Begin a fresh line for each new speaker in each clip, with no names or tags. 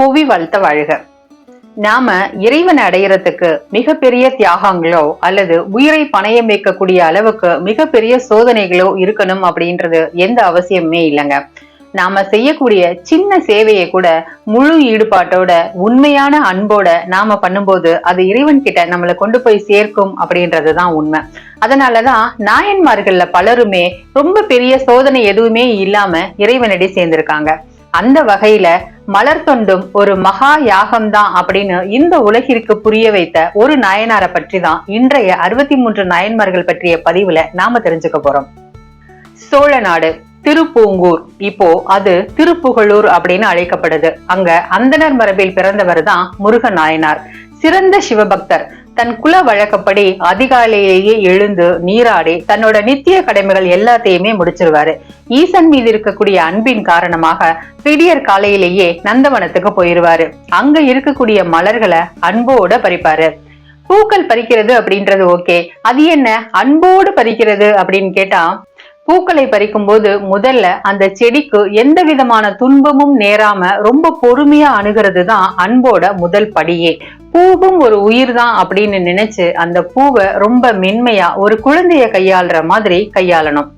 புவி வளர்த்த வாழ்க. நாம இறைவன் அடையறதுக்கு மிகப்பெரிய தியாகங்களோ அல்லது உயிரை பணையம் வைக்கக்கூடிய அளவுக்கு மிகப்பெரிய சோதனைகளோ இருக்கணும் அப்படின்றது எந்த அவசியமே இல்லைங்க. நாம செய்யக்கூடிய சின்ன சேவையை கூட முழு ஈடுபாட்டோட உண்மையான அன்போட நாம பண்ணும்போது அது இறைவன் கிட்ட நம்மளை கொண்டு போய் சேர்க்கும் அப்படின்றதுதான் உண்மை. அதனாலதான் நாயன்மார்கள்ல பலருமே ரொம்ப பெரிய சோதனை எதுவுமே இல்லாம இறைவனடி சேர்ந்திருக்காங்க. அந்த வகையில மலர் தொண்டும் ஒரு மகா யாகம்தான் அப்படின்னு இந்த உலகிற்கு புரிய வைத்த ஒரு நாயனாரை பற்றி தான் இன்றைய அறுபத்தி மூன்று நாயன்மார்கள் பற்றிய பதிவுல நாம தெரிஞ்சுக்க போறோம். சோழ நாடு திருப்பூங்கூர். இப்போ அது திருப்புகழூர் அப்படின்னு அழைக்கப்படுது. அங்க அந்தனர் மரபில் பிறந்தவர் தான் முருக நாயனார். சிறந்த சிவபக்தர். தன் குல வழக்கப்படி அதிகாலையிலேயே எழுந்து நீராடி தன்னோட நித்திய கடமைகள் எல்லாத்தையுமே முடிச்சிருவாரு. ஈசன் மீது இருக்கக்கூடிய அன்பின் காரணமாக விடியற் காலையிலேயே நந்தவனத்துக்கு போயிருவாரு. அங்க இருக்கக்கூடிய மலர்களை அன்போட பறிப்பாரு. பூக்கள் பறிக்கிறது அப்படின்றது ஓகே. அது என்ன? அன்போடு பறிக்கிறது அப்படின்னு கேட்டா பூக்களை பறிக்கும் போது முதல்ல அந்த செடிக்கு எந்த விதமான துன்பமும் நேராம ரொம்ப பொறுமையா அணுகிறது தான் அன்போட முதல் படியே. பூவும் ஒரு உயிர் தான் அப்படின்னு நினைச்சு அந்த பூவை ரொம்ப மென்மையா ஒரு குழந்தைய கையாளுற மாதிரி கையாளணும்.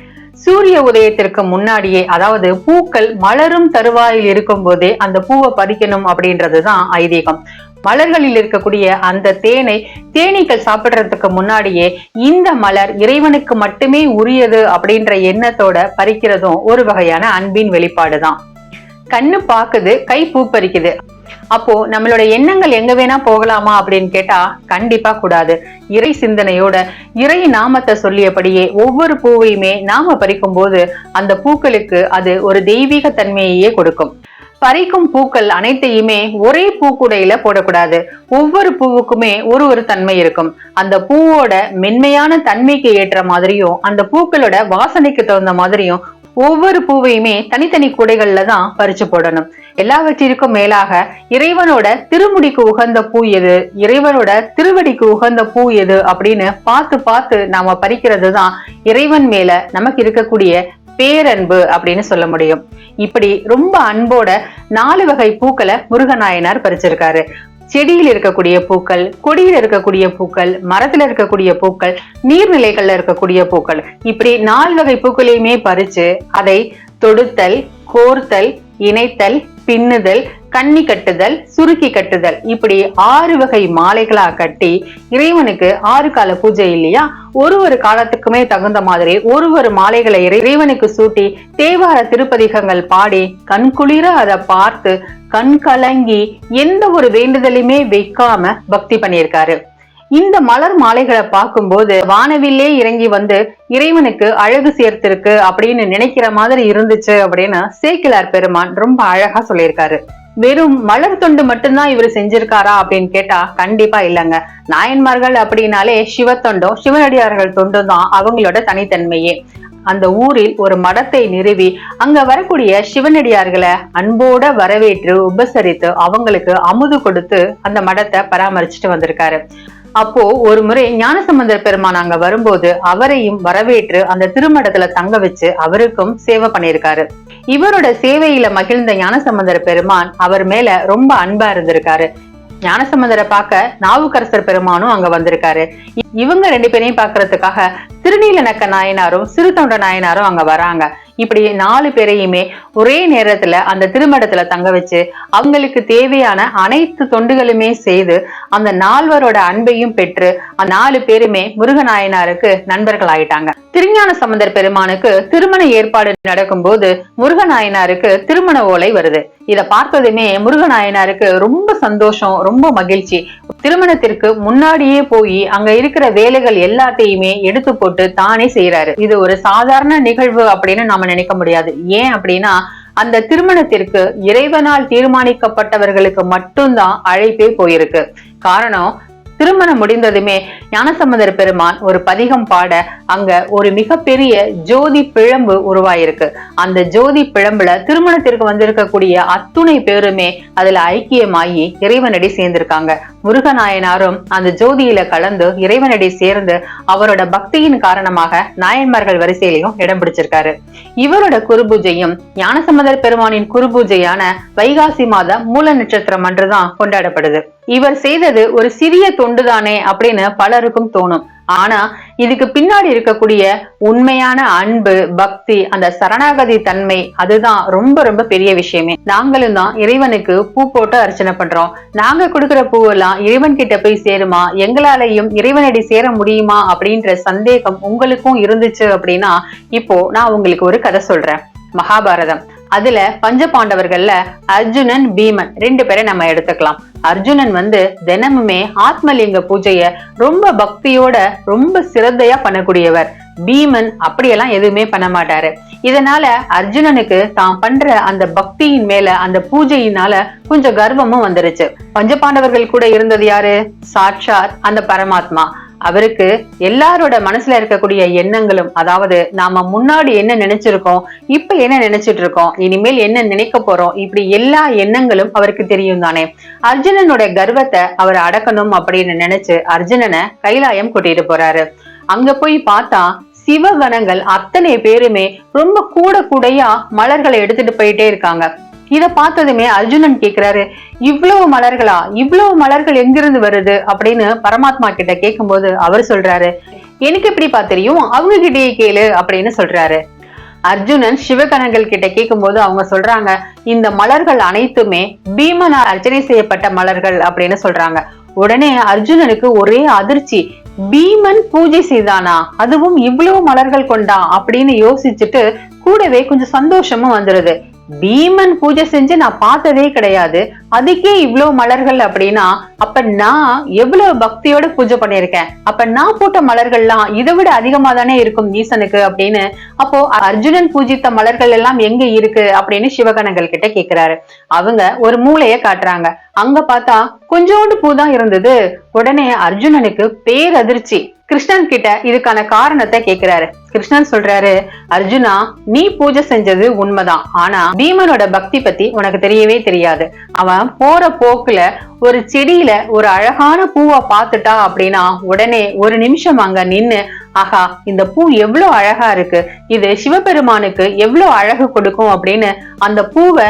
சூரிய உதயத்திற்கு முன்னாடியே அதாவது பூக்கள் மலரும் தருவாயில் இருக்கும் போதே அந்த பூவை பறிக்கணும் அப்படின்றதுதான் ஐதீகம். மலர்களில் இருக்கக்கூடிய அந்த தேனை தேனீக்கள் சாப்பிடுறதுக்கு முன்னாடியே இந்த மலர் இறைவனுக்கு மட்டுமே உரியது அப்படின்ற எண்ணத்தோட பறிக்கிறதும் ஒரு வகையான அன்பின் வெளிப்பாடுதான். கண்ணு பாக்குது கை பூ பறிக்குது. அப்போ நம்மளோட எண்ணங்கள் எங்க வேணா போகலாமா அப்படின்னு கேட்டா கண்டிப்பா கூடாது. இறை சிந்தனையோட இறை நாமத்தை சொல்லியபடியே ஒவ்வொரு பூவையுமே நாம பறிக்கும் போது அந்த பூக்களுக்கு அது ஒரு தெய்வீக தன்மையையே கொடுக்கும். பறிக்கும் பூக்கள் அனைத்தையுமே ஒரே பூக்குடையில போடக்கூடாது. ஒவ்வொரு பூவுக்குமே ஒரு ஒரு தன்மை இருக்கும். அந்த பூவோட மென்மையான தன்மைக்கு ஏற்ற மாதிரியும் அந்த பூக்களோட வாசனைக்கு தகுந்த மாதிரியும் ஒவ்வொரு பூவையுமே தனித்தனி கூடைகள்ல தான் பறிச்சு போடணும். எல்லாவற்றிற்கும் மேலாக இறைவனோட திருமுடிக்கு உகந்த பூ எது? இறைவனோட திருவடிக்கு உகந்த பூ எது? அப்படின்னு பார்த்து பார்த்து நாம பறிக்கிறது தான் இறைவன் மேல நமக்கு இருக்கக்கூடிய பேரன்பு அப்படின்னு சொல்ல முடியும். இப்படி ரொம்ப அன்போட நாலு வகை பூக்களை முருகநாயனார் பறிச்சிருக்காரு. செடியில் இருக்கக்கூடிய பூக்கள் கொடியில் இருக்கக்கூடிய பூக்கள் மரத்துல இருக்கக்கூடிய பூக்கள் நீர்நிலைகள்ல இருக்கக்கூடிய பூக்கள். இப்படி நாலு வகை பூக்களையுமே பறிச்சு அதை தொடுத்தல் கோர்த்தல் இணைத்தல் பின்னுதல் கண்ணி கட்டுதல் சுருக்கி கட்டுதல். இப்படி ஆறு வகை மாலைகளா கட்டி இறைவனுக்கு ஆறு கால பூஜை இல்லையா? ஒரு ஒரு காலத்துக்குமே தகுந்த மாதிரி ஒரு ஒரு மாலைகளை இறைவனுக்கு சூட்டி தேவார திருப்பதிகங்கள் பாடி கண்குளிர அதை பார்த்து கண் கலங்கி எந்த ஒரு வேண்டுதலையுமே வைக்காம பக்தி பண்ணியிருக்காரு. இந்த மலர் மாலைகளை பார்க்கும்போது வானவில்லே இறங்கி வந்து இறைவனுக்கு அழகு சேர்த்திருக்கு அப்படின்னு நினைக்கிற மாதிரி இருந்துச்சு அப்படின்னு சேக்கிலார் பெருமான் ரொம்ப அழகா சொல்லியிருக்காரு. வெறும் மலர் தொண்டு மட்டும்தான் இவர் செஞ்சிருக்காரா அப்படின்னு கேட்டா கண்டிப்பா இல்லைங்க. நாயன்மார்கள் அப்படின்னாலே சிவத்தொண்டும் சிவனடியார்கள் தொண்டும் தான் அவங்களோட தனித்தன்மையே. அந்த ஊரில் ஒரு மடத்தை நிறுவி அங்க வரக்கூடிய சிவனடியார்களை அன்போட வரவேற்று உபசரித்து அவங்களுக்கு அமுது கொடுத்து அந்த மடத்தை பராமரிச்சுட்டு வந்திருக்காரு. அப்போ ஒரு முறை ஞானசம்பந்தர் பெருமான் அங்க வரும்போது அவரையும் வரவேற்று அந்த திருமடத்துல தங்க வச்சு அவருக்கும் சேவை பண்ணியிருக்காரு. இவரோட சேவையில மகிழ்ந்த ஞானசம்பந்தர் பெருமான் அவர் மேல ரொம்ப அன்பா இருந்திருக்காரு. ஞானசம்பந்தரை பார்க்க நாவுக்கரசர் பெருமானும் அங்க வந்திருக்காரு. இவங்க ரெண்டு பேரையும் பாக்குறதுக்காக திருநீலநக்க நாயனாரும் சிறுதொண்ட நாயனாரும் அங்க வராங்க. இப்படி நாலு பேரையுமே ஒரே நேரத்துல அந்த திருமடத்துல தங்க வச்சு அவங்களுக்கு தேவையான அனைத்து தொண்டுகளுமே செய்து அந்த நால்வரோட அன்பையும் பெற்று அந்த நாலு பேருமே முருகநாயனாருக்கு நண்பர்கள் ஆயிட்டாங்க. திருஞான சம்பந்தர் பெருமானுக்கு திருமண ஏற்பாடு நடக்கும்போது முருகநாயனாருக்கு திருமண ஓலை வருது. இதை பார்த்ததுமே முருகநாயனாருக்கு ரொம்ப சந்தோஷம் ரொம்ப மகிழ்ச்சி. திருமணத்திற்கு முன்னாடியே போய் அங்க இருக்கிற வேலைகள் எல்லாத்தையுமே எடுத்து போட்டு தானே செய்யறாரு இது ஒரு சாதாரண நிகழ்வு அப்படின்னு நாம நினைக்க முடியாது. ஏன் அப்படின்னா அந்த திருமணத்திற்கு இறைவனால் தீர்மானிக்கப்பட்டவர்களுக்கு மட்டும்தான் அழைப்பே போயிருக்கு. காரணம் திருமணம் முடிந்ததுமே ஞானசம்பந்தர் பெருமான் ஒரு பதிகம் பாட அங்க ஒரு மிகப்பெரிய ஜோதி பிழம்பு உருவாயிருக்கு. அந்த ஜோதி பிழம்புல திருமணத்திற்கு வந்திருக்கக்கூடிய அத்துணை பேருமே அதுல ஐக்கியமாகி இறைவனடி சேர்ந்திருக்காங்க. முருகநாயனாரும் அந்த ஜோதியில கலந்து இறைவனடி சேர்ந்து அவரோட பக்தியின் காரணமாக நாயன்மார்கள் வரிசையிலையும் இடம் பிடிச்சிருக்காரு. இவரோட குருபூஜையும் ஞானசம்பந்தர் பெருமானின் குருபூஜையான வைகாசி மாத மூல நட்சத்திரம் அன்றுதான் கொண்டாடப்படுது. இவர் செய்தது ஒரு சிறிய தொண்டு உண்டுதானே அப்படின்னு பலருக்கும் தோணும். ஆனா இதுக்கு பின்னாடி இருக்கக்கூடிய உண்மையான அன்பு பக்தி அந்த சரணாகதி தன்மை அதுதான் ரொம்ப ரொம்ப பெரிய விஷயமே. நாங்களும் தான் இறைவனுக்கு பூ போட்டு அர்ச்சனை பண்றோம். நாங்க கொடுக்கிற பூவெல்லாம் இறைவன் கிட்ட போய் சேருமா? எங்களாலையும் இறைவனடி சேர முடியுமா? அப்படின்ற சந்தேகம் உங்களுக்கும் இருந்துச்சு அப்படின்னா இப்போ நான் உங்களுக்கு ஒரு கதை சொல்றேன். மகாபாரதம். அதுல பஞ்ச பாண்டவர்கள்ல அர்ஜுனன் பீமன் ரெண்டு பேரை நம்ம எடுத்துக்கலாம். அர்ஜுனன் வந்து தினமுமே ஆத்மலிங்க பூஜைய ரொம்ப பக்தியோட ரொம்ப சிரத்தையா பண்ணக்கூடியவர். பீமன் அப்படியெல்லாம் எதுவுமே பண்ண மாட்டாரு. இதனால அர்ஜுனனுக்கு தான் பண்ற அந்த பக்தியின் மேல அந்த பூஜையினால கொஞ்சம் கர்வமும் வந்துருச்சு. பஞ்ச பாண்டவர்கள் கூட இருந்தது யாரு? சாட்சாத் அந்த பரமாத்மா. அவருக்கு எல்லாரோட மனசுல இருக்கக்கூடிய எண்ணங்களும் அதாவது நாம முன்னாடி என்ன நினைச்சிருக்கோம் இப்ப என்ன நினைச்சிட்டு இருக்கோம் இனிமேல் என்ன நினைக்க போறோம் இப்படி எல்லா எண்ணங்களும் அவருக்கு தெரியும் தானே. அர்ஜுனனுடைய கர்வத்தை அவர் அடக்கணும் அப்படின்னு நினைச்சு அர்ஜுனனை கைலாயம் கூட்டிட்டு போறாரு. அங்க போய் பார்த்தா சிவகணங்கள் அத்தனை பேருமே ரொம்ப கூட கூடையா மலர்களை எடுத்துட்டு போயிட்டே இருக்காங்க. இதை பார்த்ததுமே அர்ஜுனன் கேட்கிறாரு இவ்வளவு மலர்களா? இவ்வளவு மலர்கள் எங்கிருந்து வருது? அப்படின்னு பரமாத்மா கிட்ட கேட்கும்போது அவர் சொல்றாரு எனக்கு எப்படிப்பா தெரியும்? அவங்க கிட்டயே கேளு அப்படின்னு சொல்றாரு. அர்ஜுனன் சிவகணங்கள் கிட்ட கேட்கும்போது அவங்க சொல்றாங்க இந்த மலர்கள் அனைத்துமே பீமனால் அர்ச்சனை செய்யப்பட்ட மலர்கள் அப்படின்னு சொல்றாங்க. உடனே அர்ஜுனனுக்கு ஒரே அதிர்ச்சி பீமன் பூஜை செய்தானா? அதுவும் இவ்வளவு மலர்கள் கொண்டா? அப்படின்னு யோசிச்சுட்டு கூடவே கொஞ்சம் சந்தோஷமும் வந்துருது. பீமன் பூஜை செஞ்சு நான் பார்த்ததே கிடையாது. அதுக்கே இவ்வளவு மலர்கள் அப்படின்னா அப்ப நான் எவ்வளவு பக்தியோட பூஜை பண்ணிருக்கேன் அப்ப நான் போட்ட மலர்கள்லாம் இதை விட அதிகமா தானே இருக்கும் ஈசனுக்கு அப்படின்னு அப்போ அர்ஜுனன் பூஜித்த மலர்கள் எல்லாம் எங்க இருக்கு அப்படின்னு சிவகணங்கள் கிட்ட கேக்குறாரு. அவங்க ஒரு மூளைய காட்டுறாங்க. அங்க பார்த்தா கொஞ்சோண்டு பூ தான் இருந்தது. உடனே அர்ஜுனனுக்கு பேரதிர்ச்சி. கிருஷ்ணன் கிட்ட இதுக்கான காரணத்தை கேக்குறாரு. கிருஷ்ணன் சொல்றாரு அர்ஜுனா நீ பூஜை செஞ்சது உண்மைதான். ஆனா பீமனோட பக்தி பத்தி உனக்கு தெரியவே தெரியாது. அவன் போற போக்குல ஒரு செடியில ஒரு அழகான பூவை பார்த்துட்டா அப்படின்னா உடனே ஒரு நிமிஷம் அங்க நின்னு ஆஹா இந்த பூ எவ்வளோ அழகா இருக்கு. இது சிவபெருமானுக்கு எவ்வளோ அழகு கொடுக்கும் அப்படின்னு அந்த பூவை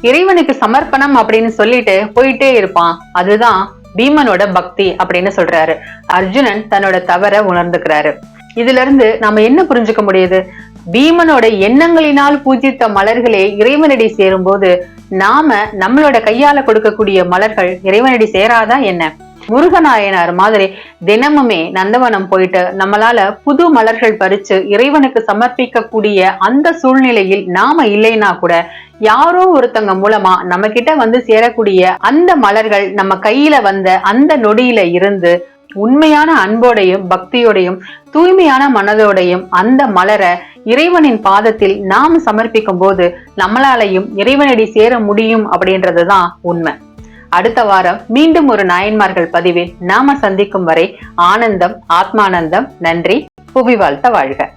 இறைவனுக்கு சமர்ப்பணம் அப்படின்னு சொல்லிட்டு போயிட்டே இருப்பான். அதுதான் பீமனோட பக்தி அப்படின்னு சொல்றாரு. அர்ஜுனன் தன்னோட தவற உணர்ந்துக்கிறாரு. இதுல இருந்து நாம என்ன புரிஞ்சுக்க முடியுது? பீமனோட எண்ணங்களினால் பூஜித்த மலர்களே இறைவனடி சேரும்போது நாம நம்மளோட கையால கொடுக்கக்கூடிய மலர்கள் இறைவனடி சேராதா என்ன? முருகநாயனார் மாதிரி தினமுமே நந்தவனம் போயிட்டு நம்மளால புது மலர்கள் பறிச்சு இறைவனுக்கு சமர்ப்பிக்க கூடிய அந்த சூழ்நிலையில் நாம இல்லைன்னா கூட யாரோ ஒருத்தங்க மூலமா நம்ம கிட்ட வந்து சேரக்கூடிய அந்த மலர்கள் நம்ம கையில வந்த அந்த நொடியில இருந்து உண்மையான அன்போடையும் பக்தியோடையும் தூய்மையான மனதோடையும் அந்த மலர இறைவனின் பாதத்தில் நாம் சமர்ப்பிக்கும் போது நம்மளாலையும் இறைவனடி சேர முடியும் அப்படின்றதுதான் உண்மை. அடுத்த வாரம் மீண்டும் ஒரு நாயன்மார்கள் பதிவில் நாம சந்திக்கும் வரை ஆனந்தம் ஆத்மானந்தம் நன்றி புவி வாழ்த்த வாழ்க.